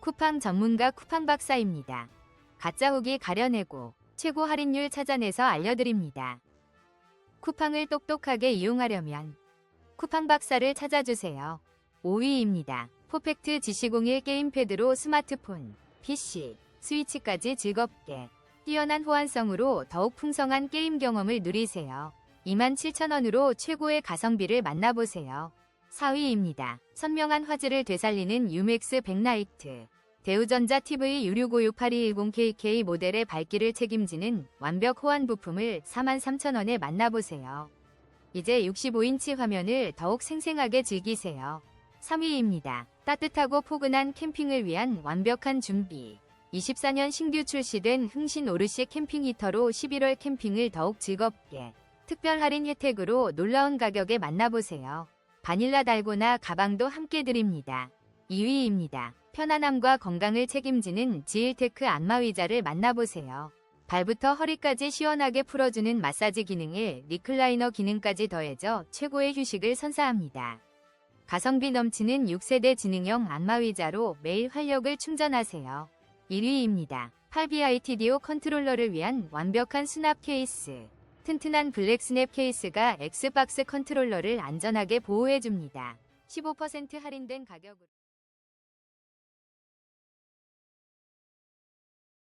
쿠팡 전문가 쿠팡 박사입니다. 가짜 후기 가려내고 최고 할인율 찾아내서 알려드립니다. 쿠팡을 똑똑하게 이용하려면 쿠팡 박사를 찾아주세요. 5위입니다. 포펙트 GC01 게임패드로 스마트폰, PC, 스위치까지 즐겁게 뛰어난 호환성으로 더욱 풍성한 게임 경험을 누리세요. 27,000원으로 최고의 가성비를 만나보세요. 4위입니다. 선명한 화질을 되살리는 유맥스 백라이트. 대우전자 TV U6568210KK 모델의 밝기를 책임지는 완벽 호환 부품을 43,000원에 만나보세요. 이제 65인치 화면을 더욱 생생하게 즐기세요. 3위입니다. 따뜻하고 포근한 캠핑을 위한 완벽한 준비. 24년 신규 출시된 흥신 오르시 캠핑 히터로 11월 캠핑을 더욱 즐겁게 특별 할인 혜택으로 놀라운 가격에 만나보세요. 바닐라 달고나 가방도 함께 드립니다. 2위입니다. 편안함과 건강을 책임지는 지일테크 안마의자를 만나보세요. 발부터 허리까지 시원하게 풀어주는 마사지 기능에 리클라이너 기능까지 더해져 최고의 휴식을 선사합니다. 가성비 넘치는 6세대 지능형 안마의자로 매일 활력을 충전하세요. 1위입니다. 8BITDO 컨트롤러를 위한 완벽한 수납 케이스. 튼튼한 블랙 스냅 케이스가 엑스박스 컨트롤러를 안전하게 보호해줍니다. 15% 할인된 가격으로